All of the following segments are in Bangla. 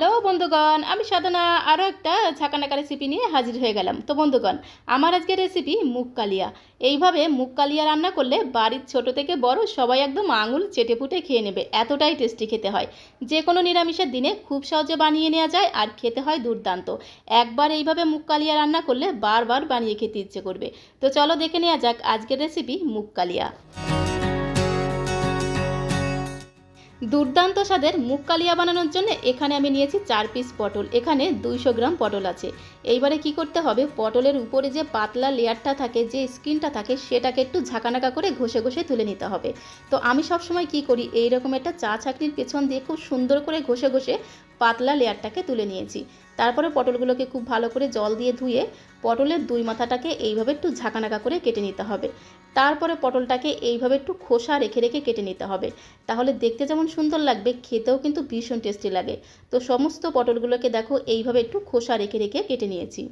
হ্যালো বন্ধুগণ, আমি সাধনা আরও একটা ঝাঁকানাকা রেসিপি নিয়ে হাজির হয়ে গেলাম। তো বন্ধুগণ, আমার আজকের রেসিপি মুগ কালিয়া। এইভাবে মুগ কালিয়া রান্না করলে বাড়ির ছোট থেকে বড় সবাই একদম আঙুল চেটে ফুটে খেয়ে নেবে, এতটাই টেস্টি খেতে হয়। যে কোনো নিরামিষের দিনে খুব সহজে বানিয়ে নেওয়া যায় আর খেতে হয় দুর্দান্ত। একবার এইভাবে মুগ কালিয়া রান্না করলে বারবার বানিয়ে খেতে ইচ্ছে করবে। তো চলো দেখে নেওয়া যাক আজকের রেসিপি মুগ কালিয়া। দুর্দান্ত স্বাদের মুখ কালিয়া বানানোর জন্য এখানে আমি নিয়েছি চার পিস পটল। এখানে দুইশো গ্রাম পটল আছে। এইবারে কি করতে হবে? পটলের উপরে যে পাতলা লেয়ারটা থাকে, যে স্কিনটা থাকে, সেটাকে একটু ঝাঁকানাকা করে ঘষে ঘষে তুলে নিতে হবে। তো আমি সবসময় কি করি? এই রকম একটা চা ছাকনির পেছন দিয়ে খুব সুন্দর করে ঘষে ঘষে পাতলা লেয়ারটাকে তুলে নিয়েছি। তারপরে পটলগুলোকে খুব ভালো করে জল দিয়ে ধুয়ে পটলের দুই মাথাটাকে এইভাবে একটু ঝাঁকানাকা করে কেটে নিতে হবে। তারপরে পটলটাকে এইভাবে একটু খোসা রেখে রেখে কেটে নিতে হবে। তাহলে দেখতে যেমন সুন্দর লাগবে, খেতেও কিন্তু ভীষণ টেস্টি লাগে। তো সমস্ত পটলগুলোকে দেখো, এইভাবে একটু খোসা রেখে রেখে কেটে নিয়েছি।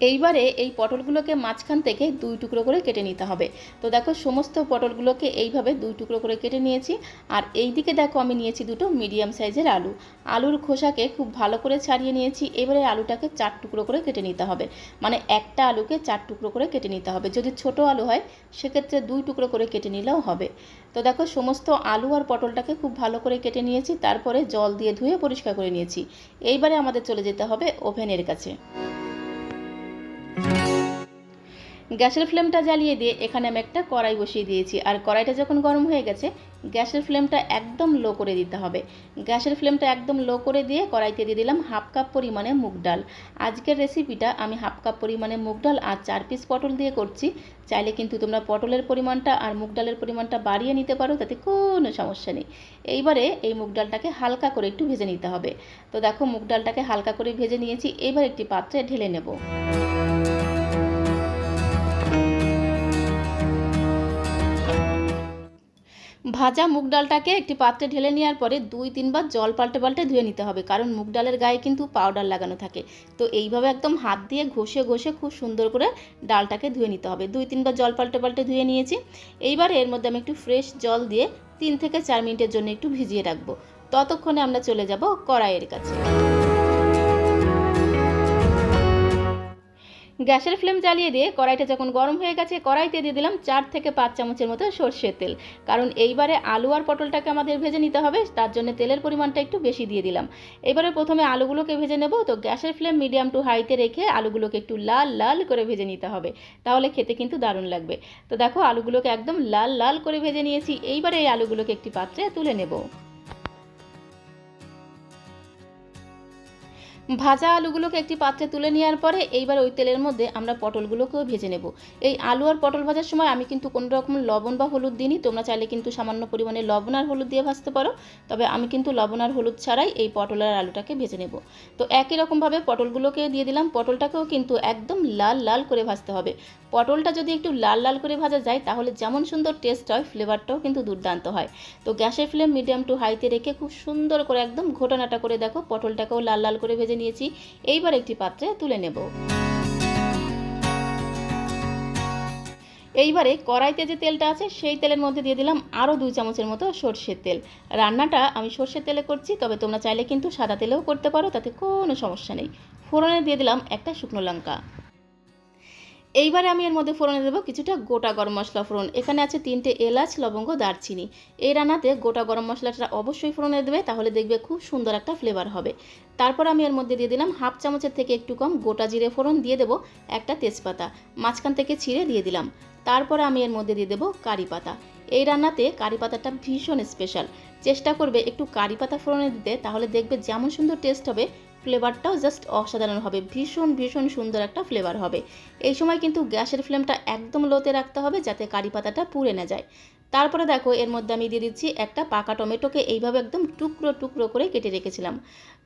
এইবারে এই পটলগুলোকে মাঝখান থেকে দুই টুকরো করে কেটে নিতে হবে। তো দেখো, সমস্ত পটলগুলোকে এইভাবে দুই টুকরো করে কেটে নিয়েছি। আর এই দিকে দেখো, আমি নিয়েছি দুটো মিডিয়াম সাইজের আলু। আলুর খোসাকে খুব ভালো করে ছাড়িয়ে নিয়েছি। এবারে আলুটাকে চার টুকরো করে কেটে নিতে হবে। মানে একটা আলুকে চার টুকরো করে কেটে নিতে হবে। যদি ছোট আলু হয়, সেক্ষেত্রে দুই টুকরো করে কেটে নিলেও হবে। তো দেখো, সমস্ত আলু আর পটলটাকে খুব ভালো করে কেটে নিয়েছি। তারপরে জল দিয়ে ধুয়ে পরিষ্কার করে নিয়েছি। এইবারে আমাদের চলে যেতে হবে ওভেনের কাছে। গ্যাসের ফ্লেমটা জ্বালিয়ে দিয়ে এখানে আমি একটা কড়াই বসিয়ে দিয়েছি। আর কড়াইটা যখন গরম হয়ে গেছে, গ্যাসের ফ্লেমটা একদম লো করে দিতে হবে। গ্যাসের ফ্লেমটা একদম লো করে দিয়ে কড়াইতে দিয়ে দিলাম হাফ কাপ পরিমাণে মুগ ডাল। আজকের রেসিপিটা আমি হাফ কাপ পরিমাণে মুগ ডাল আর চার পিস পটল দিয়ে করছি। চাইলে কিন্তু তোমরা পটলের পরিমাণটা আর মুগ ডালের পরিমাণটা বাড়িয়ে নিতে পারো, তাতে কোনো সমস্যা নেই। এইবারে এই মুগ ডালটাকে হালকা করে একটু ভেজে নিতে হবে। তো দেখো, মুগ ডালটাকে হালকা করে ভেজে নিয়েছি। এবার একটি পাত্রে ঢেলে নেব। ভাজা মুগ ডালটাকে একটি পাত্রে ঢেলে নেওয়ার পরে দুই তিনবার জল পাল্টে পাল্টে ধুয়ে নিতে হবে, কারণ মুগ ডালের গায়ে কিন্তু পাউডার লাগানো থাকে। তো এইভাবে একদম হাত দিয়ে ঘষে ঘষে খুব সুন্দর করে ডালটাকে ধুয়ে নিতে হবে। দুই তিনবার জল পাল্টে পাল্টে ধুয়ে নিয়েছি। এইবার এর মধ্যে আমি একটু ফ্রেশ জল দিয়ে তিন থেকে চার মিনিটের জন্য একটু ভিজিয়ে রাখব। ততক্ষণে আমরা চলে যাব কড়াইয়ের কাছে। গ্যাসের ফ্লেম জ্বালিয়ে দিয়ে কড়াইটা যখন গরম হয়ে গেছে, কড়াইতে দিয়ে দিলাম চার থেকে পাঁচ চামচের মতো সর্ষের তেল। কারণ এইবারে আলু আর পটলটাকে আমাদের ভেজে নিতে হবে, তার জন্য তেলের পরিমাণটা একটু বেশি দিয়ে দিলাম। এবারে প্রথমে আলুগুলোকে ভেজে নেব, তো গ্যাসের ফ্লেম মিডিয়াম টু হাইতে রেখে আলুগুলোকে একটু লাল লাল করে ভেজে নিতে হবে। তাহলে খেতে কিন্তু দারুণ লাগবে। তো দেখো, আলুগুলোকে একদম লাল লাল করে ভেজে নিয়েছি। এইবারে এই আলুগুলোকে একটি পাত্রে তুলে নেব। ভাজা আলুগুলোকে একটি পাত্রে তুলে নেওয়ার পরে এইবার ওই তেলের মধ্যে আমরা পটলগুলোকেও ভেজে নেব। এই আলু আর পটল ভাজার সময় আমি কিন্তু কোনো রকম লবণ বা হলুদ দিইনি। তোমরা চাইলে কিন্তু সামান্য পরিমাণে লবণ আর হলুদ দিয়ে ভাজতে পারো। তবে আমি কিন্তু লবণ আর হলুদ ছাড়াই এই পটল আর আলুটাকে ভেজে নেব। তো একই রকমভাবে পটলগুলোকে দিয়ে দিলাম। পটলটাকেও কিন্তু একদম লাল লাল করে ভাজতে হবে। পটলটা যদি একটু লাল লাল করে ভাজা যায়, তাহলে যেমন সুন্দর টেস্ট হয়, ফ্লেভারটাও কিন্তু দুর্দান্ত হয়। তো গ্যাসের ফ্লেম মিডিয়াম টু হাইতে রেখে খুব সুন্দর করে একদম ঘটনাটা করে দেখো, পটলটাকেও লাল লাল করে ভেজে নিয়েছি। এইবার একটি পাত্রে তুলে নেব। এইবারে কড়াইতে যে তেলটা আছে, সেই তেলের মধ্যে দিয়ে দিলাম আরও দুই চামচের মতো সর্ষের তেল। রান্নাটা আমি সর্ষের তেলে করছি, তবে তোমরা চাইলে কিন্তু সাদা তেলেও করতে পারো, তাতে কোনো সমস্যা নেই। ফোড়নে দিয়ে দিলাম একটা শুকনো লঙ্কা। এইবারে আমি এর মধ্যে ফোড়নে দেবো কিছুটা গোটা গরম মশলা ফোড়ন। এখানে আছে তিনটে এলাচ, লবঙ্গ, দারচিনি। এই রান্নাতে গোটা গরম মশলাটা অবশ্যই ফোড়নে দেবে, তাহলে দেখবে খুব সুন্দর একটা ফ্লেভার হবে। তারপর আমি এর মধ্যে দিয়ে দিলাম হাফ চামচের থেকে একটু কম গোটা জিরে ফোড়ন, দিয়ে দেবো একটা তেজপাতা। মাঝখান থেকে ছিঁড়ে দিয়ে দিলাম। তারপরে আমি এর মধ্যে দিয়ে দেবো কারি পাতা। এই রান্নাতে কারি পাতাটা ভীষণ স্পেশাল চেষ্টা করবে একটু কারি পাতা ফোড়নে দিতে, তাহলে দেখবে যেমন সুন্দর টেস্ট হবে ফ্লেভারটাও জাস্ট অসাধারণ হবে, ভীষণ ভীষণ সুন্দর একটা ফ্লেভার হবে। এই সময় কিন্তু গ্যাসের ফ্লেমটা একদম লোতে রাখতে হবে যাতে কারি পাতাটা পুড়ে না যায়। তারপরে দেখো, এর মধ্যে আমি দিয়ে দিচ্ছি একটা পাকা টমেটোকে এইভাবে একদম টুকরো টুকরো করে কেটে রেখেছিলাম।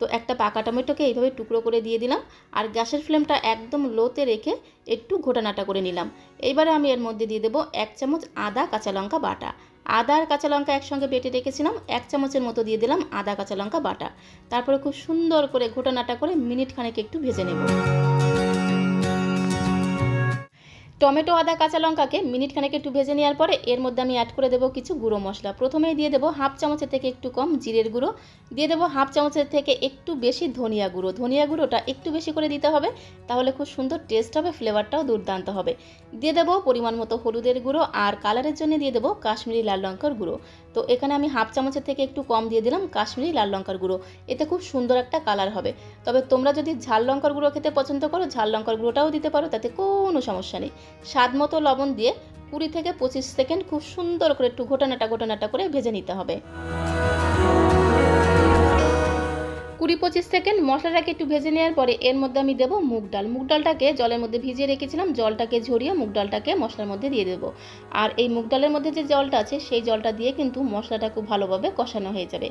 তো একটা পাকা টমেটোকে এইভাবে টুকরো করে দিয়ে দিলাম আর গ্যাসের ফ্লেমটা একদম লোতে রেখে একটু ঘোটানাটা করে নিলাম। এইবারে আমি এর মধ্যে দিয়ে দেবো এক চামচ আদা কাঁচা লঙ্কা বাটা। আদা আর কাঁচা লঙ্কা একসঙ্গে বেটে রেখেছিলাম, এক চামচের মতো দিয়ে দিলাম আদা কাঁচা লঙ্কা বাটা। তারপরে খুব সুন্দর করে ঘোটানাটা করে মিনিট খানেক একটু ভেজে নেব। টমেটো, আদা, কাঁচা লঙ্কাকে মিনিট খানেক একটু ভেজে নেওয়ার পরে এর মধ্যে আমি অ্যাড করে দেবো কিছু গুঁড়ো মশলা। প্রথমেই দিয়ে দেবো হাফ চামচের থেকে একটু কম জিরের গুঁড়ো। দিয়ে দেবো হাফ চামচের থেকে একটু বেশি ধনিয়া গুঁড়ো। ধনিয়া গুঁড়োটা একটু বেশি করে দিতে হবে, তাহলে খুব সুন্দর টেস্ট হবে ফ্লেভারটাও দুর্দান্ত হবে। দিয়ে দেবো পরিমাণ মতো হলুদের গুঁড়ো আর কালারের জন্য দিয়ে দেবো কাশ্মীরি লাল লঙ্কার গুঁড়ো। তো এখানে আমি হাফ চামচের থেকে একটু কম দিয়ে দিলাম কাশ্মীরি লাল লঙ্কার গুঁড়ো। এতে খুব সুন্দর একটা কালার হবে। তবে তোমরা যদি ঝাল লঙ্কার গুঁড়ো খেতে পছন্দ করো, ঝাল লঙ্কার গুঁড়োটাও দিতে পারো, তাতে কোনো সমস্যা নেই। স্বাদ মতো লবণ দিয়ে কুড়ি থেকে পঁচিশ সেকেন্ড খুব সুন্দর করে একটু ঘোটানাটা ঘোটানাটা করে ভেজে নিতে হবে। কুড়ি পঁচিশ সেকেন্ড মশলাটাকে একটু ভেজে নেওয়ার পরে এর মধ্যে আমি দেবো মুগ ডাল। মুগ ডালটাকে জলের মধ্যে ভিজিয়ে রেখেছিলাম, জলটাকে ঝরিয়ে মুগ ডালটাকে মশলার মধ্যে দিয়ে দেবো। আর এই মুগ ডালের মধ্যে যে জলটা আছে, সেই জলটা দিয়ে কিন্তু মশলাটা খুব ভালোভাবে কষানো হয়ে যাবে।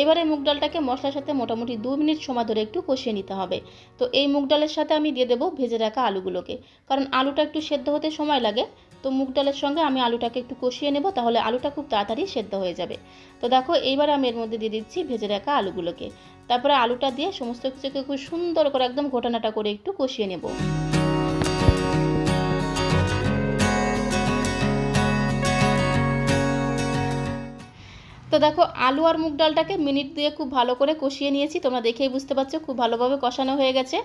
এবারে মুগ ডালটাকে মশলার সাথে মোটামুটি দু মিনিট সময় ধরে একটু কষিয়ে নিতে হবে। তো এই মুগ ডালের সাথে আমি দিয়ে দেবো ভেজে রাখা আলুগুলোকে। কারণ আলুটা একটু সেদ্ধ হতে সময় লাগে, তো মুগ ডালের সঙ্গে আমি আলুটাকে একটু কষিয়ে নেব, তাহলে আলুটা খুব তাড়াতাড়ি সেদ্ধ হয়ে যাবে। তো দেখো, এইবার আমি এর মধ্যে দিয়ে দিচ্ছি ভেজে রাখা আলুগুলোকে। তারপরে আলুটা দিয়ে সমস্ত কিছুকে খুব সুন্দর করে একদম ঘটনাটা করে একটু কষিয়ে নেব। দেখো, আলু আর মুগ ডালটাকে মিনিট দিয়ে খুব ভালো করে কষিয়ে নিয়েছি। তোমরা দেখেই বুঝতে পারছ, খুব ভালোভাবে কষানো হয়ে গেছে।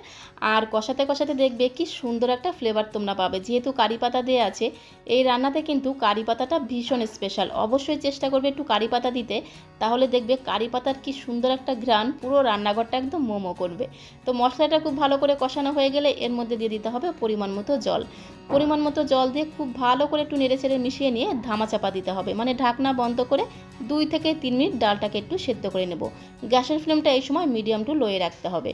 আর কষাতে কষাতে দেখবে কি সুন্দর একটা ফ্লেভার তোমরা পাবে। যেহেতু কারি পাতা দেওয়া আছে, এই রান্নাতে কিন্তু কারি পাতাটা ভীষণ স্পেশাল অবশ্যই চেষ্টা করবে একটু কারি পাতা দিতে, তাহলে দেখবে কারি পাতার কি সুন্দর একটা ঘ্রাণ পুরো রান্নাঘরটা একদম মোমো করবে। তো মশলাটা খুব ভালো করে কষানো হয়ে গেলে এর মধ্যে দিয়ে দিতে হবে পরিমাণ মতো জল। পরিমাণ মতো জল দিয়ে খুব ভালো করে একটু নেড়ে চেড়ে মিশিয়ে নিয়ে ধামা চাপা দিতে হবে। মানে ঢাকনা বন্ধ করে দুই থেকে তিন মিনিট ডালটাকে একটু সেদ্ধ করে নেব। গ্যাসের ফ্লেমটা এই সময় মিডিয়াম টু লোয়ে রাখতে হবে।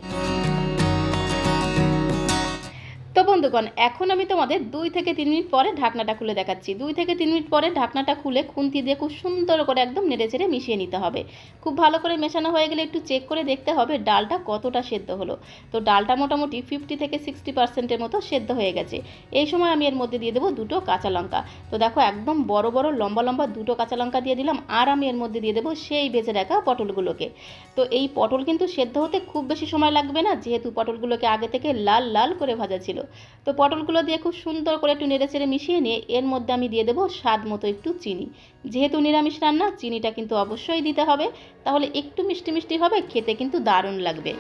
তো বন্ধুগণ, এখন আমি তোমাদের দুই থেকে তিন মিনিট পরে ঢাকনাটা খুলে দেখাচ্ছি। দুই থেকে তিন মিনিট পরে ঢাকনাটা খুলে খুন্তি দিয়ে খুব সুন্দর করে একদম নেড়ে চেড়ে মিশিয়ে নিতে হবে। খুব ভালো করে মেশানো হয়ে গেলে একটু চেক করে দেখতে হবে ডালটা কতটা সেদ্ধ হলো। তো ডালটা মোটামুটি ফিফটি থেকে সিক্সটি পার্সেন্টের মতো সেদ্ধ হয়ে গেছে। এই সময় আমি এর মধ্যে দিয়ে দেবো দুটো কাঁচা লঙ্কা। তো দেখো একদম বড় বড় লম্বা লম্বা দুটো কাঁচা লঙ্কা দিয়ে দিলাম, আর আমি এর মধ্যে দিয়ে দেবো সেই বেঁচে রাখা পটলগুলোকে। তো এই পটল কিন্তু সেদ্ধ হতে খুব বেশি সময় লাগবে না, যেহেতু পটলগুলোকে আগে থেকে লাল লাল করে ভাজা ছিল। তো পটলগুলো দিয়ে খুব সুন্দর করে একটু নেড়ে চেড়ে মিশিয়ে নিয়ে এর মধ্যে আমি দিয়ে দেবো স্বাদ মতো একটু চিনি। যেহেতু নিরামিষ রান্না, চিনিটা কিন্তু অবশ্যই দিতে হবে। তাহলে একটু মিষ্টি মিষ্টি হবে, খেতে কিন্তু দারুণ লাগবে।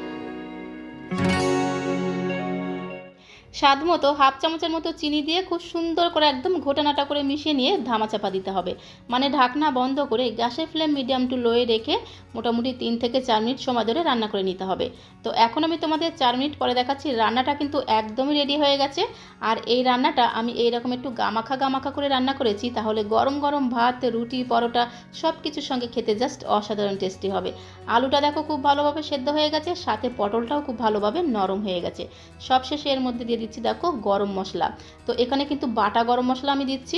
স্বাদ মতো হাফ চামচের মতো চিনি দিয়ে খুব সুন্দর করে একদম ঘোটানাটা করে মিশিয়ে নিয়ে ধামা চাপা দিতে হবে। মানে ঢাকনা বন্ধ করে গ্যাসের ফ্লেম মিডিয়াম টু লোয়ে রেখে মোটামুটি তিন থেকে চার মিনিট সময় ধরে রান্না করে নিতে হবে। তো এখন আমি তোমাদের চার মিনিট পরে দেখাচ্ছি, রান্নাটা কিন্তু একদমই রেডি হয়ে গেছে। আর এই রান্নাটা আমি এইরকম একটু গামাখা গামাখা করে রান্না করেছি, তাহলে গরম গরম ভাত, রুটি, পরোটা সব কিছুর সঙ্গে খেতে জাস্ট অসাধারণ টেস্টি হবে। আলুটা দেখো খুব ভালোভাবে সেদ্ধ হয়ে গেছে, সাথে পটলটাও খুব ভালোভাবে নরম হয়ে গেছে। সবশেষে এর মধ্যে দিয়ে দিচ্ছি দেখো গরম মশলা। তো এখানে কিন্তু বাটা গরম মশলা আমি দিচ্ছি।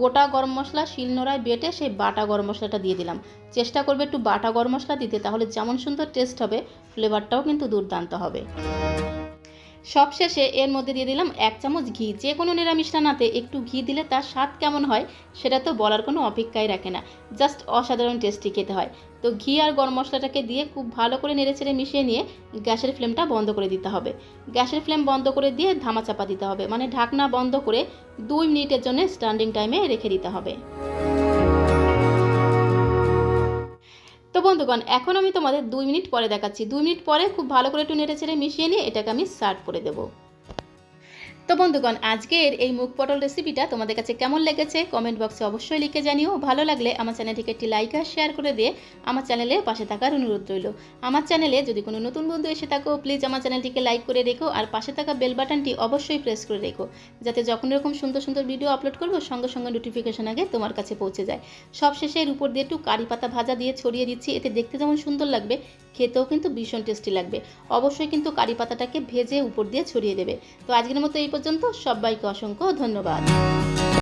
গোটা গরম মশলা শিলনোড়ায় বেটে সেই বাটা গরম মশলাটা দিয়ে দিলাম। চেষ্টা করবে একটু বাটা গরম মশলা দিতে, তাহলে যেমন সুন্দর টেস্ট হবে ফ্লেভারটাও কিন্তু দুর্দান্ত হবে। সবশেষে এর মধ্যে দিয়ে দিলাম এক চামচ ঘি। যে কোনো নিরামিষ রান্নাতে একটু ঘি দিলে তার স্বাদ কেমন হয়, সেটা তো বলার কোনো অপেক্ষাই রাখে না। জাস্ট অসাধারণ টেস্টি খেতে হয়। তো ঘি আর গরম মশলাটাকে দিয়ে খুব ভালো করে নেড়েচেড়ে মিশিয়ে নিয়ে গ্যাসের ফ্লেমটা বন্ধ করে দিতে হবে। গ্যাসের ফ্লেম বন্ধ করে দিয়ে ধামা চাপা দিতে হবে। মানে ঢাকনা বন্ধ করে দুই মিনিটের জন্য স্ট্যান্ডিং টাইমে রেখে দিতে হবে। তো বন্ধুগণ, এখন আমি তোমাদের দুই মিনিট পরে দেখাচ্ছি। দুই মিনিট পরে খুব ভালো করে একটু নেড়ে ছেড়ে মিশিয়ে নিয়ে এটাকে আমি সার্ভ করে দেবো। তো বন্ধুগণ, আজকের এই মুখ পটল রেসিপিটা তোমাদের কাছে কেমন লেগেছে কমেন্ট বক্সে অবশ্যই লিখে জানিও। ভালো লাগলে আমার চ্যানেলটিকে একটি লাইক আর শেয়ার করে দিয়ে আমার চ্যানেলে পাশে থাকার অনুরোধ রইল। আমার চ্যানেলে যদি কোনো নতুন বন্ধু এসে থাকো প্লিজ আমার চ্যানেলটিকে লাইক করে রেখো আর পাশে থাকা বেল বাটনটি অবশ্যই প্রেস করে রেখো, যাতে যখন এরকম সুন্দর সুন্দর ভিডিও আপলোড করব, সঙ্গে সঙ্গে নোটিফিকেশন আগে তোমার কাছে পৌঁছে যায়। সবশেষে এর উপর দিয়ে একটু কারি পাতা ভাজা দিয়ে ছড়িয়ে দিচ্ছি, এতে দেখতে যেমন সুন্দর লাগবে, খেতেও কিন্তু ভীষণ টেস্টি লাগবে। অবশ্যই কিন্তু কারি পাতাটাকে ভেজে উপর দিয়ে ছড়িয়ে দেবে। তো আজকের মতো এই পর্যন্ত সবাইকে অসংখ্য ধন্যবাদ।